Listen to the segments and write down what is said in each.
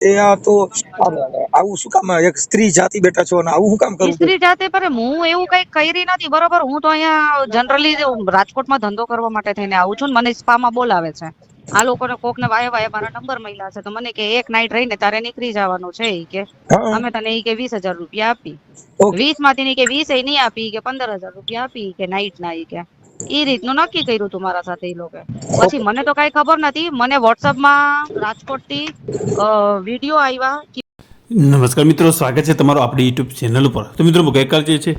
આ તો આવું શું કામ એક સ્ત્રી જાતિ બેઠા છો અને આવું શું કામ કરવું સ્ત્રી જાતે પર હું એવું કઈ કરી નથી બરોબર? હું તો અહીંયા જનરલી રાજકોટમાં ધંધો કરવા માટે થઈને આવું છું ને મને સ્પામાં બોલાવે છે. આ લોકોને કોક ને વાય વાય મારા નંબર મળ્યા છે તો મને કે એક નાઈટ રહીને તારે નીકળી જવાનું છે ઈ કે. અમે તને ઈ કે વીસ હજાર રૂપિયા આપી. વીસમાંથી કે વીસ એ નહીં આપી કે પંદર હજાર રૂપિયા આપી કે નાઈટ ના ઈ કે. ઈ રીતનું નક્કી કર્યું તું મારા સાથે એ લોકો પછી મને તો કઈ ખબર નથી મને વોટ્સઅપમાં માં રાજકોટથી વીડિયો આવ્યા કે નમસ્કાર મિત્રો સ્વાગત છે તમારું આપણી યુટ્યુબ ચેનલ ઉપર. તો મિત્રો ગઈકાલ જે છે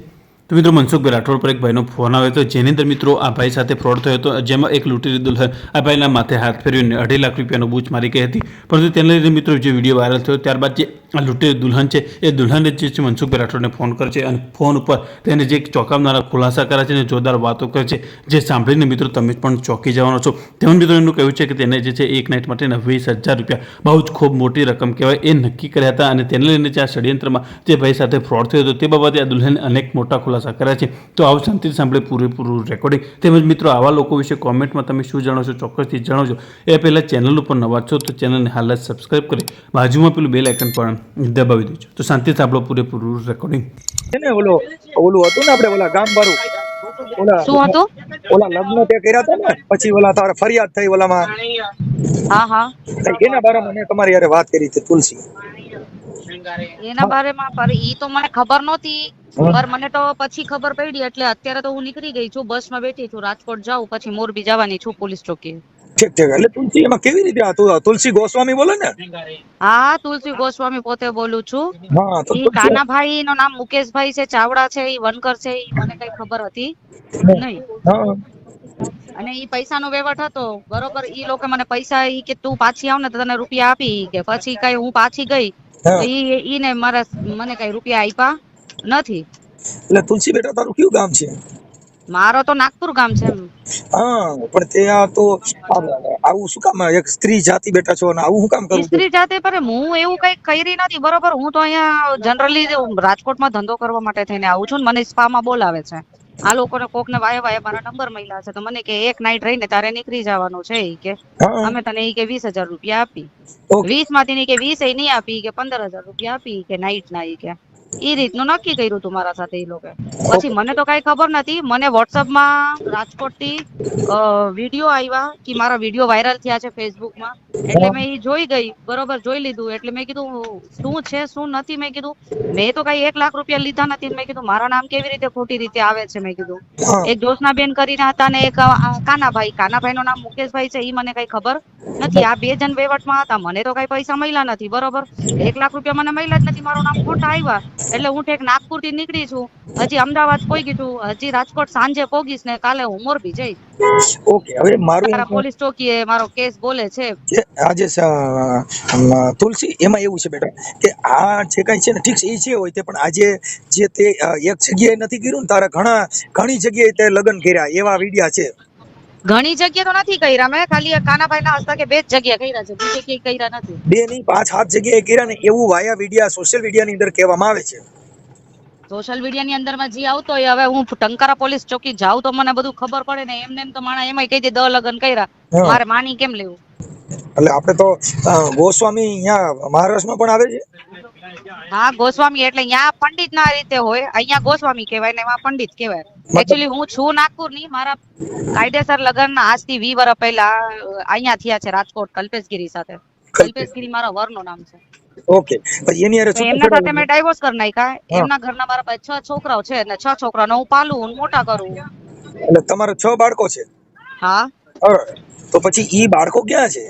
તો મિત્રો મનસુખભાઈ રાઠોડ પર એક ભાઈનો ફોન આવ્યો હતો. જેની અંદર મિત્રો આ ભાઈ સાથે ફ્રોડ થયો હતો. જેમાં એક લૂંટેરી દુલ્હન આ ભાઈના માથે હાથ ફેરવીને અઢી લાખ રૂપિયાનો બૂચ મારી ગઈ હતી. પરંતુ તેને લીધે મિત્રો જે વીડિયો વાયરલ થયો ત્યારબાદ જે આ લૂંટેરી દુલ્હન છે, એ દુલ્હને જે છે મનસુખભાઈ રાઠોડને ફોન કરે છે અને ફોન ઉપર તેને જે ચોંકાવનારા ખુલાસા કરે છે અને જોરદાર વાતો કરે છે, જે સાંભળીને મિત્રો તમે પણ ચોંકી જવાનો છો. તેમજ મિત્રો એમનું કહ્યું છે કે તેને જે છે, એક નાઇટ માટેના વીસ હજાર રૂપિયા, બહુ જ ખૂબ મોટી રકમ કહેવાય, એ નક્કી કર્યા હતા અને તેને લઈને જે આ ષડયંત્રમાં જે ભાઈ સાથે ફ્રોડ થયો હતો, તે બાબતે આ દુલ્હને અનેક મોટા ખુલાસા કર્યા છે. તો આવો શાંતિથી સાંભળે પૂરેપૂરું રેકોર્ડિંગ તેમજ મિત્રો આવા લોકો વિશે કોમેન્ટમાં તમે શું જાણો છો ચોક્કસથી જણાવજો. એ પહેલાં ચેનલ ઉપર નવા છો તો ચેનલને હાલ જ સબસ્ક્રાઈબ કરી બાજુમાં પેલું બેલ આઇકન પણ દબાવી દેજો. તો શાંતિથી સાંભળો પૂરેપૂરું રેકોર્ડિંગ છે ને ઓલો ઓલું હતું ને આપણે ઓલા ગામ વાળું ઓલા શું હતું? ઓલા લગ્ન તે કર્યા હતા ને? પછી ઓલા તારે ફરિયાદ થઈ ઓલામાં. હા હા. એના બારામાં મેં તમારી યારે વાત કરી હતી તુલસી. એના બારેમાં પર ઈ તો મને ખબર નહોતી. પર મને તો પછી ખબર પડી એટલે અત્યારે તો હું નીકળી ગઈ છું બસમાં બેઠી છું રાજકોટ જાઉં પછી મોરબી જવાની છું પોલીસ ચોકી ઠીક ઠીક. એટલે તુલસી એમાં કેવી રીતે આ તુલસી ગોસ્વામી બોલે ને? હા તુલસી ગોસ્વામી પોતે બોલું છું. હા તો કાનાભાઈ નું નામ મુકેશભાઈ છે ચાવડા છે ઈ વનકર છે ઈ મને કઈ ખબર હતી. નહીં. અને એ પૈસાનો વહીવટ હતો બરોબર ઈ લોકો મને પૈસા ઈ કે તું પાછી આવ ને તો તને રૂપિયા આપી કે પછી કઈ હું પાછી ગઈ તો ઈ ઈને મારા મને કઈ રૂપિયા આપ્યા. નથી. એટલે તુલસી બેટા તારું કયું ગામ છે? મારો તો નાગપુર ગામ છે હા પણ ત્યાં તો આવું શું કામ એક સ્ત્રી જાતિ બેઠા છો અને આવું શું કામ કરું સ્ત્રી જાતિ પર હું એવું કઈ કરી નથી બરોબર? હું તો અહીંયા જનરલી રાજકોટમાં ધંધો કરવા માટે થઈને આવું છું ને મને સ્પામાં બોલાવે છે. આ લોકોને કોક ને વાય વાય મારા નંબર મળ્યા છે તો મને કે એક નાઈટ રહીને તારે નીકળી જવાનું છે ઈ કે. હા. અમે તને ઈ કે વીસ હજાર રૂપિયા આપી. વીસમાંથી ની કે વીસ એ નહીં આપી કે પંદર હજાર રૂપિયા આપી કે નાઈટ ના ઈ કે. ઈ રીતનું નક્કી કર્યું તું મારા સાથે એ લોકો. પછી મને તો કઈ ખબર નથી મને વોટ્સઅપમાં રાજકોટથી વીડિયો આવ્યા કે મારા વીડિયો વાયરલ થયા છે ફેસબુકમાં. એટલે મેં ઈ જોઈ ગઈ બરોબર જોઈ લીધું. એટલે મેં કીધું શું છે શું નથી મેં કીધું. મેં તો કઈ એક લાખ રૂપિયા લીધા નથી મેં કીધું મારા નામ કેવી રીતે ખોટી રીતે આવે છે મેં કીધું. એક એક જોશનાબેન કરીને હતા ને એક કાનાભાઈ કાનાભાઈ. નું નામ મુકેશભાઈ છે એ મને કઈ ખબર નથી. આ બે જણ વહીવટમાં હતા મને તો કઈ પૈસા મળ્યા નથી બરોબર. એક લાખ રૂપિયા મને મળ્યા જ નથી મારું નામ ખોટા આવ્યા એટલે હું ઠેક નાગપુરથી નીકળી છું. હજી અમદાવાદ પહોંચી છું. હજી રાજકોટ સાંજે પોગીશ ને કાલે હું મોરબી જઈશ. ઓકે હવે મારું પોલીસ ચોકીએ મારો કેસ બોલે છે. આજે તુલસી એમાં એવું છે બેટા કે આ જે કઈ છે ને ઠીક છે એ છે હોય તે પણ આજે જે તે એક જગ્યાએ નથી કર્યું ને તારા ઘણા ઘણી જગ્યાએ તે લગ્ન કર્યા એવા વિડિયા છે. ઘણી જગ્યાએ તો નથી કર્યા. મેં ખાલી કાનાભાઈ ના હસ્તકે બે જ જગ્યા કર્યા છે. બીજે ક્યાંય કર્યા નથી. બે નહીં, પાંચ, સાત જગ્યાએ કર્યા ને એવું વાયા વિડિયા સોશિયલ મીડિયાની અંદર કહેવામાં આવે છે. સોશિયલ મીડિયાની અંદરમાં જે આવતો હોય હવે હું ટંકારા પોલીસ ચોકી જાઉં તો મને બધું ખબર પડે ને એમને એમ તો માણા એમાં કહી દે દ લગન કર્યા. મારે માની કેમ લેવું? એટલે આપણે તો ગોસ્વામી અહીંયા મહારાષ્ટ્રમાં પણ આવે છે? હા ગોસ્વામી એટલે અહીંયા પંડિત ના રીતે હોય. અહીંયા ગોસ્વામી કહેવાય ને એમાં પંડિત કહેવાય. એકચ્યુઅલી હું છું નાગપુરની મારા કાયદેસર લગ્ન આજથી વી વર્ષ પહેલા અહીંયા થયા છે રાજકોટ કલ્પેશગીરી સાથે. કલ્પેશગીરી મારા વરનું નામ છે. ઓકે. પછી એની અરે એમના સાથે મેં ડાયવોર્સ કરી નાખ્યા. એમના ઘરના મારા પાસે છ છોકરાઓ છે અને છ છોકરાઓને હું પાલું મોટા કરું. એટલે તમારા છ બાળકો છે? હા. તો પછી ઈ બાળકો ક્યાં છે?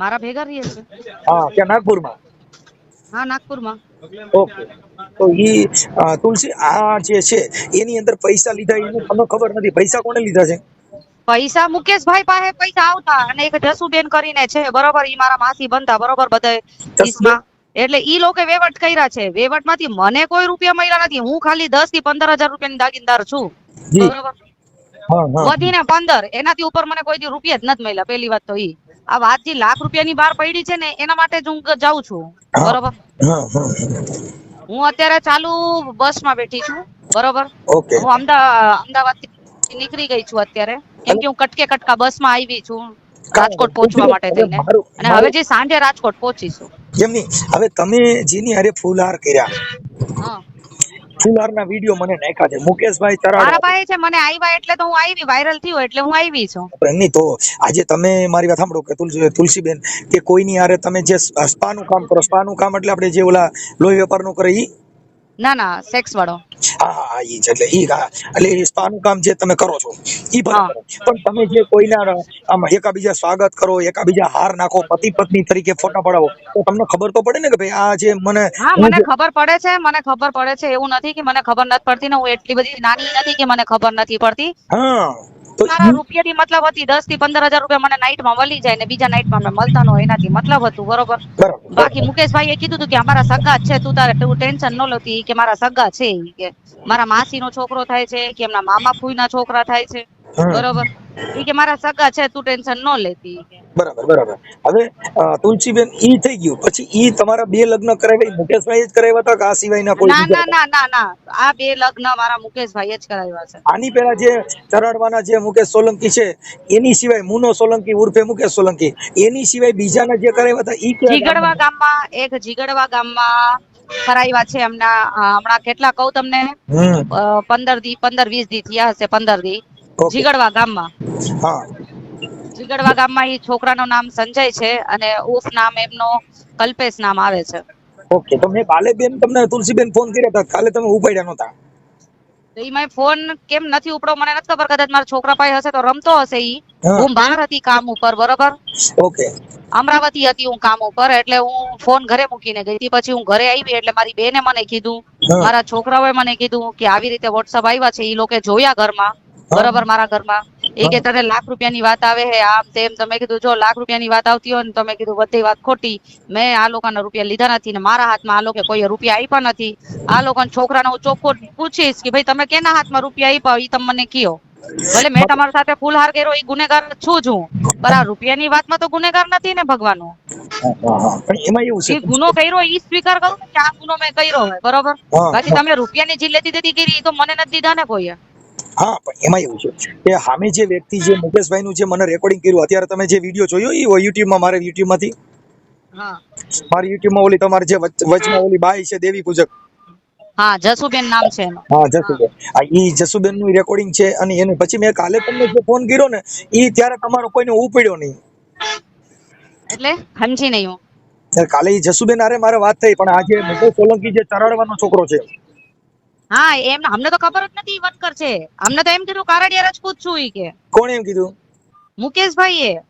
મારા ભેગા રહીએ છે. હા ત્યાં નાગપુરમાં? હા નાગપુરમાં. ઓકે. તો ઈ તુલસી આ જે છે એની અંદર પૈસા લીધા એનું તમને ખબર નથી. પૈસા કોને લીધા છે? પૈસા મુકેશભાઈ પાસે પૈસા આવતા અને એક જસુબેન કરીને છે બરોબર ઈ મારા માસી બનતા બરોબર બધા એટલે ઈ લોકો વેવટ કર્યા છે. વેવટમાંથી મને કોઈ રૂપિયા મળ્યા નથી. હું ખાલી દસથી પંદર હજાર રૂપિયા દાગીનદાર છું. બરોબર? વધીને પંદર. એનાથી ઉપર મને કોઈ રૂપિયા જ નથી મળ્યા પેલી વાત તો ઈ. આ વાત જે લાખ રૂપિયાની બહાર પડી છે ને એના માટે જ હું જાઉં છું. બરોબર? હા અત્યારે ચાલુ બસમાં બેઠી છું. બરોબર? હું અમદાવાદ અમદાવાદ નીકળી ગઈ છું અત્યારે. કેમ કે હું કટકે કટકા બસમાં આવી છું રાજકોટ પહોંચવા માટે થઈને અને હવે જે સાંજે રાજકોટ પહોંચીશું. એમ નહીં હવે તમે જેની અરે ફૂલહાર કર્યા. ફૂલહારના વીડિયો મને નાખ્યા છે. મુકેશભાઈ મારા તરાડ પાસે છે મને આવ્યા એટલે તો હું આવી વાયરલ થયો એટલે હું આવી છું. એમની તો આજે તમે મારી વાત સાંભળો કે તુલસી તુલસીબેન કે કોઈની હારે તમે જે સ્પાનું કામ કરો સ્પાનું કામ એટલે આપણે જે ઓલા લોહી વેપારનું કરે ઈ? ના ના સેક્સ વાળો. હા હા હા, ઈ જ એટલે ઈ એટલે એ સ્પાનું કામ જે તમે કરો છો ઈ ભલે પણ તમે જે કોઈના આમ એકાબીજા સ્વાગત કરો એકાબીજા હાર નાખો પતિ પત્ની તરીકે ફોટા પડાવો તો તમને ખબર તો પડે ને કે ભાઈ આ જે મને હા મને ખબર પડે છે મને ખબર પડે છે એવું નથી કે મને ખબર નથી પડતી ને હું એટલી બધી નાની નથી કે મને ખબર નથી પડતી. હા. મારા રૂપિયાની મતલબ હતી દસથી પંદર હજાર રૂપિયા મને નાઇટમાં મળી જાય ને બીજા નાઇટમાં મેં મળતા નો એનાથી મતલબ હતું બરોબર બાકી બાકી મુકેશભાઈએ કીધું હતું કે અમારા સગા છે તું તારે તું ટેન્શન ન લેતી કે મારા સગા છે કે મારા માસીનો છોકરો થાય છે કે એમના મામા ફૂઈના છોકરા થાય છે. બરોબર? ઈ કે મારા સગા છે તું ટેન્શન ન લેતી બરાબર બરાબર. હવે તુલસીબેન ઈ થઈ ગયું. પછી ઈ તમારા બે લગ્ન કરાવ્યા? મુકેશભાઈ જ કરાવ્યા હતા કે આ સિવાયના કોઈ ના ના ના ના ના. આ બે લગ્ન મારા મુકેશભાઈ જ કરાવ્યા છે. આની પહેલા જે ચરાડવાના જે મુકેશ સોલંકી છે એની સિવાય મુનો સોલંકી ઉર્ફે મુકેશ સોલંકી એની સિવાય બીજાના જે કરાવ્યા હતા ઈ જીગડવા ગામમાં? એક જીગડવા ગામમાં કરાવ્યા છે એમના હમણાં કેટલા કહું તમને? પંદર દી પંદર વીસ દી થયા હશે પંદર દી. જીગડવા ગામમાં. હા. જીગડવા ગામમાં એ છોકરાનું નામ સંજય છે અને ઉફ નામ એમનો કલ્પેશ નામ આવે છે. ઓકે તો મેં કાલે બેન તમને તુલસીબેન ફોન કર્યા હતા. કાલે તમે ઉપાડ્યા નહોતા. તો મેં ફોન કેમ નથી ઉપડો? મને નથી ખબર કદાચ મારા છોકરા પાસે હશે તો રમતો હશે ઈ. હું. બહાર હતી કામ ઉપર બરોબર? ઓકે અમરાવતી હતી હું કામ ઉપર એટલે હું ફોન ઘરે મૂકીને ગઈ હતી. પછી હું ઘરે આવી એટલે મારી બેને મને કીધું. મારા છોકરાઓએ મને કીધું કે આવી રીતે વોટ્સઅપ આવ્યા છે ઈ લોકો જોયા ઘરમાં. બરાબર મારા ઘરમાં. એ કે તને લાખ રૂપિયાની વાત આવે હે આમ તેમ તમે કીધું જો લાખ રૂપિયાની વાત આવતી હોય ને તમે કીધું બધી વાત ખોટી મેં આ લોકોના રૂપિયા લીધા નથી ને મારા હાથમાં આ લોકો કોઈ રૂપિયા આપ્યા નથી. આ લોકો છોકરાને હું ચોખ્ખો પૂછીશ કે ભાઈ તમે કેના હાથમાં રૂપિયા આપ્યા એ તમે મને કયો. ભલે મેં તમારી સાથે ફૂલહાર કર્યો એ ગુનેગાર છું જ હું. પણ આ રૂપિયાની વાતમાં તો ગુનેગાર નથી ને ભગવાનો એમાં એવું છે ગુનો કર્યો એ સ્વીકાર કરું ને કે આ ગુનો મેં કર્યો બરોબર? બાકી તમે રૂપિયાની જે લેતી દેતી કરી તો મને નથી દીધા ને કોઈએ. હા પણ એમાં એવું છે કે સામે જે વ્યક્તિ જે મુકેશભાઈનું જે મને રેકોર્ડિંગ કર્યું અત્યારે તમે જે વીડિયો જોયો ઈ યુટ્યુબમાં મારે યુટ્યુબમાંથી મારી યુટ્યુબમાં ઓલી તમારે જે વચમાં ઓલી બાઈ છે દેવી પૂજક. હા જસુબેન નામ છે હા જસુબેન. આ ઈ જસુબેનનું રેકોર્ડિંગ છે અને એને પછી મેં કાલે તમને જે ફોન કર્યો ને ઈ ત્યારે તમારો કોઈને ઉપડ્યો નહીં. એટલે? સમજી નહીં હું. કાલે ઈ જસુબેન મારે વાત થઈ પણ આજે મુકેશ સોલંકી જે ચરાડવાનો છોકરો છે હા એમ અમને તો ખબર જ નથી ઈ વટકર છે. અમને તો એમ કીધું કારડિયા રાજપૂત છું ઈ કે. કોણે એમ કીધું? મુકેશભાઈ એ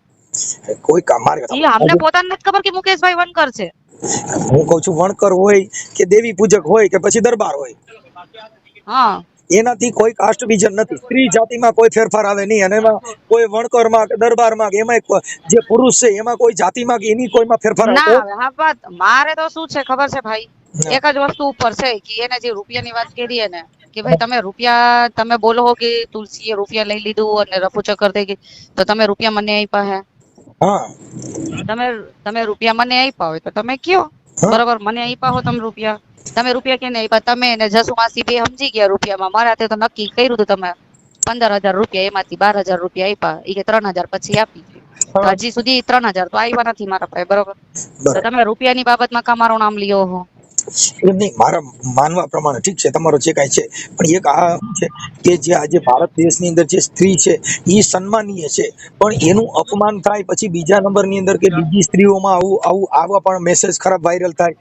કોઈ કમાર મારે ઈ અમને પોતાને નથી ખબર કે મુકેશભાઈ વનકર છે. હું કહું છું વણકર હોય કે દેવી પૂજક હોય કે પછી દરબાર હોય. હા. એનાથી કોઈ કાસ્ટ વિઝન નથી. સ્ત્રી જાતિમાં કોઈ ફેરફાર આવે નહીં અને એમાં કોઈ વણકરમાં કે દરબારમાં કે એમાં જે પુરુષ છે એમાં કોઈ જાતિમાં કે એની કોઈમાં ફેરફાર ના મારે તો શું છે ખબર છે ભાઈ. એક જ વસ્તુ ઉપર છે કે એને જે રૂપિયાની વાત કરી ને કે ભાઈ તમે રૂપિયા તમે બોલો કે તુલસીએ રૂપિયા લઈ લીધું અને રફુ ચક્કર થઈ ગઈ તો તમે રૂપિયા મને આપ્યા હે? તમે તમે રૂપિયા મને આપ્યા હોય તો તમે કયો. બરાબર મને આપ્યા હો તમે રૂપિયા. તમે રૂપિયા કેને આપ્યા? તમે ને જસુ માસી બે સમજી ગયા રૂપિયામાં. મારા તે તો નક્કી કર્યું હતું તમે. પંદર હજાર રૂપિયા એમાંથી બાર હજાર રૂપિયા આપ્યા. એ કે ત્રણ હજાર પછી આપી હજી સુધી ત્રણ હજાર તો આવ્યા નથી મારા પાસે. બરોબર? તો તમે રૂપિયાની બાબતમાં કા મારું નામ લ્યો હો? એમ નહીં મારા માનવા પ્રમાણે ઠીક છે તમારો જે કાંઈ છે પણ એક આ છે કે જે આજે ભારત દેશની અંદર જે સ્ત્રી છે એ સન્માનીય છે પણ એનું અપમાન થાય પછી બીજા નંબરની અંદર કે બીજી સ્ત્રીઓમાં આવું આવું આવા પણ મેસેજ ખરાબ વાયરલ થાય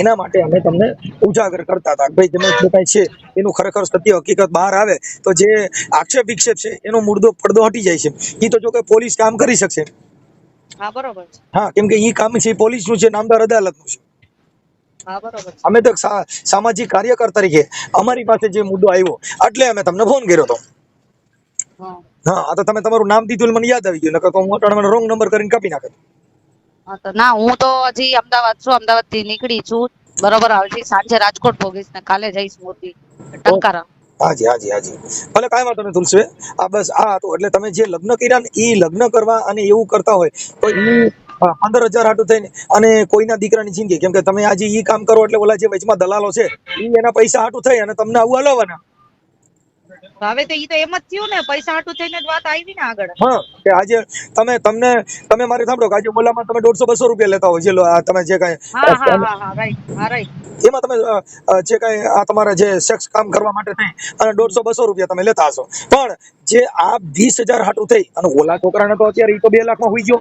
એના માટે અમે તમને ઉજાગર કરતા હતા કે ભાઈ તમે જે કાંઈ છે એનું ખરેખર સત્ય હકીકત બહાર આવે તો જે આક્ષેપ વિક્ષેપ છે એનો મુર્દો પડદો હટી જાય છે. એ તો જો કે પોલીસ કામ કરી શકશે. હા બરોબર હા કેમ કે એ કામ છે પોલીસનું છે નામદાર અદાલતનું છે. અમે તો સામાજિક કાર્યકર તરીકે અમારી પાસે જે મુદ્દો આવ્યો એટલે અમે તમને ફોન કર્યો હતો. હા. આ તો તમે તમારું નામ દીધું મને યાદ આવી ગયું નકર તો હું અટાણે રોંગ નંબર કરીને કાપી નાખે. તો ના હું તો હજી અમદાવાદ છું અમદાવાદથી નીકળી છું. બરોબર આવતી સાંજે રાજકોટ ભોગીશ ને કાલે જઈશ મોરબી ટંકારા. હાજી હાજી હાજી. ભલે કાંઈ વાંધો નહીં તુલસી આ બસ આ હતું. એટલે તમે જે લગ્ન કર્યા ને એ લગ્ન કરવા અને એવું કરતા હોય તો પંદર હજાર હાટું થઈને. અને કોઈના દીકરાની જિંદગી. કેમ કે તમે આજે ઈ કામ કરો એટલે ઓલા જે વચમાં દલાલો છે ઈ એના પૈસા હાટું થઈ અને તમને આવું હલાવવાના. હવે તો ઈ તો એમ જ થયું ને પૈસા હાટું થઈને જ વાત આવી ને આગળ. હા કે આજે તમે તમને તમે મારે સાંભળો કે આજે ઓલામાં તમે દોઢસો બસો રૂપિયા લેતા હોય જે તમે જે કાંઈ એમાં તમે જે કાંઈ આ તમારા જે સેક્સ કામ કરવા માટે થઈ અને દોઢસો બસો રૂપિયા તમે લેતા હશો. પણ જે આ વીસ હજાર હાટું થઈ અને ઓલા છોકરાને તો અત્યારે ઈ તો બે લાખમાં હોઈ ગયો.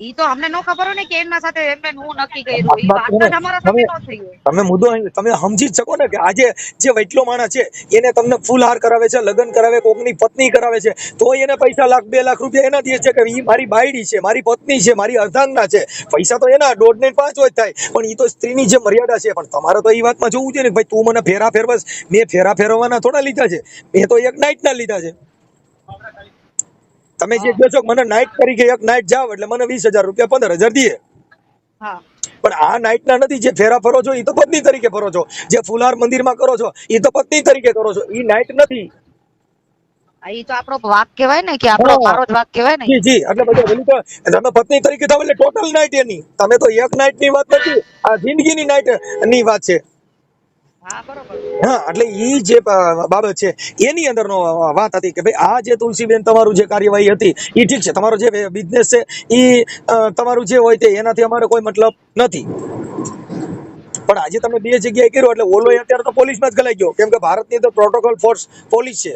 ઈ તો અમને નો ખબર હોય ને કે એમના સાથે એમને હું નક્કી કર્યું. ઈ વાત વાત અમારા સાથે નો થઈ હોય તમે મુદ્દો તમે સમજી જ શકો ને કે આજે જે વૈટલો માણસ છે એને તમને ફૂલહાર કરાવે છે લગ્ન કરાવે કોકની પત્ની કરાવે છે તો એને પૈસા લાખ બે લાખ રૂપિયા એના દે છે કે ઈ મારી બાયડી છે મારી પત્ની છે મારી અર્ધાંગના છે. પૈસા તો એના દોઢ ને પાંચ હોય થાય. પણ ઈ તો સ્ત્રીની જે મર્યાદા છે પણ તમારે તો એ વાતમાં જોવું છે ને ભાઈ તું મને ફેરા ફેરવસ મેં ફેરા ફેરવવાના થોડા લીધા છે મેં તો એક નાઇટ ના લીધા છે. તમે જે કહો છો મને નાઇટ તરીકે એક નાઇટ જાવ એટલે મને વીસ હજાર રૂપિયા પંદર હજાર દઈએ. પણ આ નાઇટ ના નથી જે ફેરા ફરો છો એ તો પત્ની તરીકે ફરો છો. જે ફુલાર મંદિરમાં કરો છો એ તો પત્ની તરીકે કરો છો. એ નાઇટ નથી. આ તો આપણો વાક કહેવાય ને કે આપણો મારો જ વાક કહેવાય ને. જી જી એટલે બધું પેલું તો તમે પત્ની તરીકે થાવ એટલે ટોટલ નાઇટ એની. તમે તો એક નાઇટની વાત નથી આ જિંદગીની નાઇટની વાત છે. હા એટલે ઈ જે બાબત છે, એની અંદરનો વાત હતી કે ભાઈ, આ જે તુલસીબેન તમારું જે કાર્યવાહી હતી એ ઠીક છે. તમારો જે બિઝનેસ છે એ તમારું જે હોય તે એનાથી અમારે કોઈ મતલબ નથી. પણ આજે તમે બે જગ્યાએ કર્યો, એટલે ઓલો અત્યારે તો પોલીસમાં જ ગલાઈ ગયો. કેમ કે ભારતની તો પ્રોટોકોલ ફોર્સ પોલીસ છે.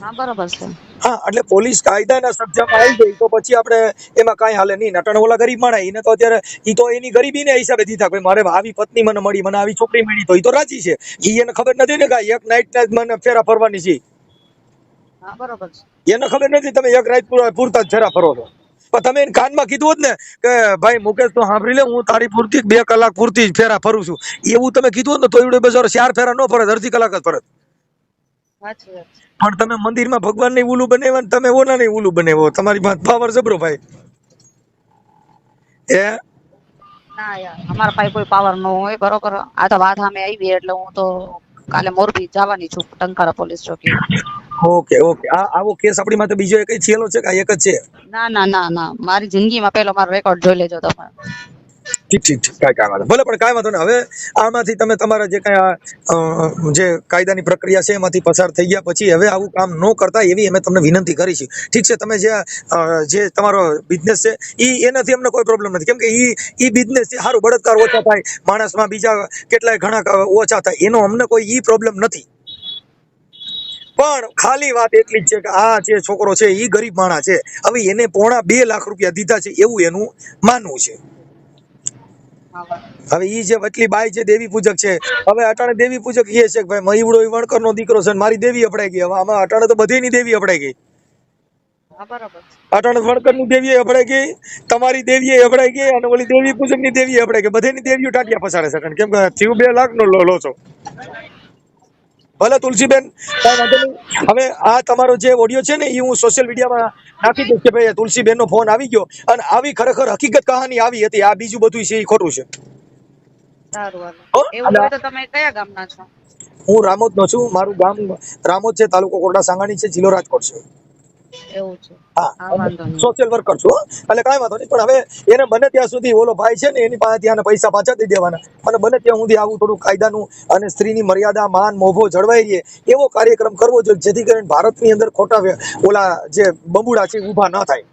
હા બરોબર છે. હા એટલે પોલીસ કાયદાના સબ્જામાં આવી ગઈ તો પછી આપણે એમાં કાંઈ હાલે નહીં. નટાણે ઓલા ગરીબ માણસ એને તો અત્યારે એ તો એની ગરીબીને હિસાબે દીધા ભાઈ મારે આવી પત્ની મને મળી મને આવી છોકરી મળી તો એ તો રાજી છે. એ એને ખબર નથી ને કાંઈ એક નાઇટ જ મને ફેરા ફરવાની છે. હા બરોબર છે. એને ખબર નથી તમે એક રાત પૂરતા જ ફેરા ફરો છો. પણ તમે એને કાનમાં કીધું હોત ને કે ભાઈ મુકેશ તો સાંભળી લે હું તારી પૂરતી બે કલાક પૂરતી જ ફેરા ફરું છું. એવું તમે કીધું હોત ને તો એવડે બજારો ચાર ફેરા ન ફરત અડધી કલાક જ ફરત સાચી વાત છે. પણ તમે મંદિરમાં ભગવાનને ઉલું બનાવ્યા ને તમે ઓલા ને ઉલું બનાવો તમારી પાસે પાવર જબરો ભાઈ. એ ના યાર અમારા પાસે કોઈ પાવર ન હોય બરોબર. આ તો વાત સામે આવી એટલે હું તો કાલે મોરબી જવાની છું ટંકારા પોલીસ ચોકી ઓકે ઓકે. આ આવો કેસ આપણી માટે બીજો એક થયેલો છે કે એક જ છે? ના ના ના ના. મારી જિંદગીમાં પેલો મારો રેકોર્ડ જોઈ લેજો તમે. ઠીક ઠીક ઠીક. કાંઈ કાંઈ વાંધો. ભલે, પણ કાંઈ વાંધો ને હવે આમાંથી તમે તમારા જે કાંઈ જે કાયદાની પ્રક્રિયા છે, એમાંથી પસાર થઈ ગયા પછી હવે આવું કામ ન કરતા એવી અમે તમને વિનંતી કરી છે. ઠીક છે, તમે જે જે તમારો બિઝનેસ છે એ એનાથી અમને કોઈ પ્રોબ્લેમ નથી. કેમ કે એ એ બિઝનેસ છે સારું બળતકાર ઓછા થાય, માણસમાં બીજા કેટલાય ઘણા ઓછા થાય. એનો અમને કોઈ ઈ પ્રોબ્લેમ નથી. પણ ખાલી વાત એટલી જ છે કે આ જે છોકરો છે એ ગરીબ માણા છે. હવે એને પોણા બે લાખ રૂપિયા દીધા છે એવું એનું માનવું છે. હવે ઈ જે વચલી બાઈ છે દેવી પૂજક છે હવે અટાણે દેવી પૂજક એ છે કે ભાઈ મહીવડો ઈ વણકર નો દીકરો છે મારી દેવી અપડાઈ ગઈ. હવે આમાં અટાણે તો બધીની દેવી અપડાઈ ગઈ. અટાણે વણકરની દેવી અપડાઈ ગઈ તમારી દેવી અપડાઈ ગઈ અને ઓલી દેવી પૂજકની દેવી અપડાઈ ગઈ. બધીની દેવીઓ ટાટિયા ફસાડે છે કારણ કેમ કે થયું બે લાખ નો લો છો ભલે તુલસીબેન કાંઈ વાંધો નહીં. હવે આ તમારો જે ઓડિયો છે ને એ હું સોશિયલ મીડિયામાં નાખી દઈશ કે ભાઈ તુલસીબેન નો ફોન આવી ગયો. અને આવી ખરેખર હકીકત કહાની આવી હતી. આ બીજું બધું છે એ ખોટું છો? હું રામોદ નો છું. મારું ગામ રામોદ છે તાલુકો કોરડા સાંગાણી છે જિલ્લો રાજકોટ છે. એવું છે. સોશિયલ વર્કર છું. એટલે કાંઈ વાંધો નહીં પણ હવે એને બને ત્યાં સુધી ઓલો ભાઈ છે ને એની પાસે ત્યાં પૈસા પાછા દઈ દેવાના. અને બને ત્યાં સુધી આવું થોડું કાયદાનું અને સ્ત્રીની મર્યાદા માન મોભો જળવાઈ રહે એવો કાર્યક્રમ કરવો જોઈએ જેથી કરીને ભારતની અંદર ખોટા ઓલા જે બબુડા છે ઊભા ન થાય.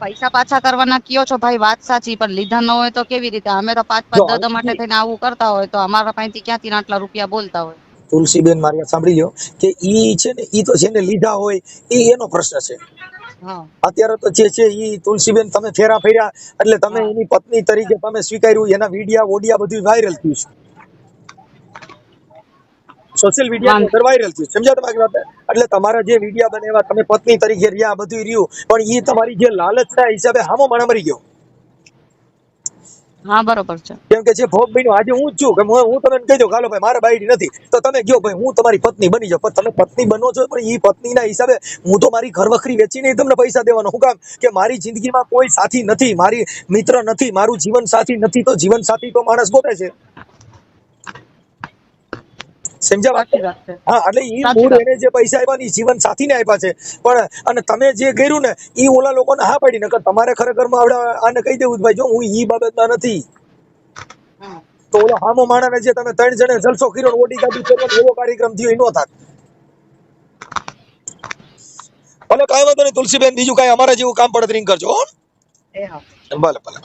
પૈસા પાછા કરવાના કયો છો ભાઈ? વાત સાચી પણ લીધા ન હોય તો કેવી રીતે? અમે તો પાંચ પાંચ દસ માટે થઈને આવું કરતા હોય તો અમારા પાસેથી ક્યાંથી આટલા રૂપિયા બોલતા હોય? તુલસીબેન મારી સાંભળી લો કે ઈ છે ને ઈ તો જેને લીધા હોય એ એનો પ્રશ્ન છે. અત્યારે તો જે છે ઈ તુલસીબેન તમે ફેરા ફેર્યા એટલે તમે એની પત્ની તરીકે તમે સ્વીકાર્યું એના વિડિયા ઓડિયા બધું વાયરલ થયું છે. સોશિયલ મીડિયા અંદર વાયરલ થયું સમજા તમારી વાત? એટલે તમારા જે વિડિયા બનેવા તમે પત્ની તરીકે રહ્યા બધું રહ્યું પણ ઈ તમારી જે લાલચ છે હિસાબે હામો માણા મરી ગયો. હા, બરોબર છે. કેમ કે જે ભોગ બન્યો, આજે હું છું. કે હું તમને કહી દઉં કાલો ભાઈ, મારે બાયડી નથી. તો તમે કયો ભાઈ, હું તમારી પત્ની બની જાઉં. પણ તમે પત્ની બનો છો, પણ ઈ પત્નીના હિસાબે હું તો મારી ઘર વખરી વેચીને તમને પૈસા દેવાનો. હું કામ? કે મારી જિંદગીમાં કોઈ સાથી નથી, મારી મિત્ર નથી, મારું જીવન સાથી નથી, તો જીવન સાથી તો માણસ ગોતે છે. સમજ્યા હા એટલે એ મૂળ એને જે પૈસા આપ્યા ને જીવન સાથીને આપ્યા છે. પણ અને તમે જે કર્યું ને એ ઓલા લોકોને હા પાડી નકર તમારે ખરેખરમાં આવડે આને કહી દેવું ભાઈ જો હું ઈ બાબતમાં નથી. તો ઓલો હામો માણસને જે તમે ત્રણ જણે જલસો કર્યો ઓડી ગાડી ફેરવાનો એવો કાર્યક્રમ થયો એ નો થાત. ભલે કાંઈ વાંધો નહીં તુલસીબેન બીજું કાંઈ અમારા જેવું કામ પડતરીને કરજો એ ભલે ભલે.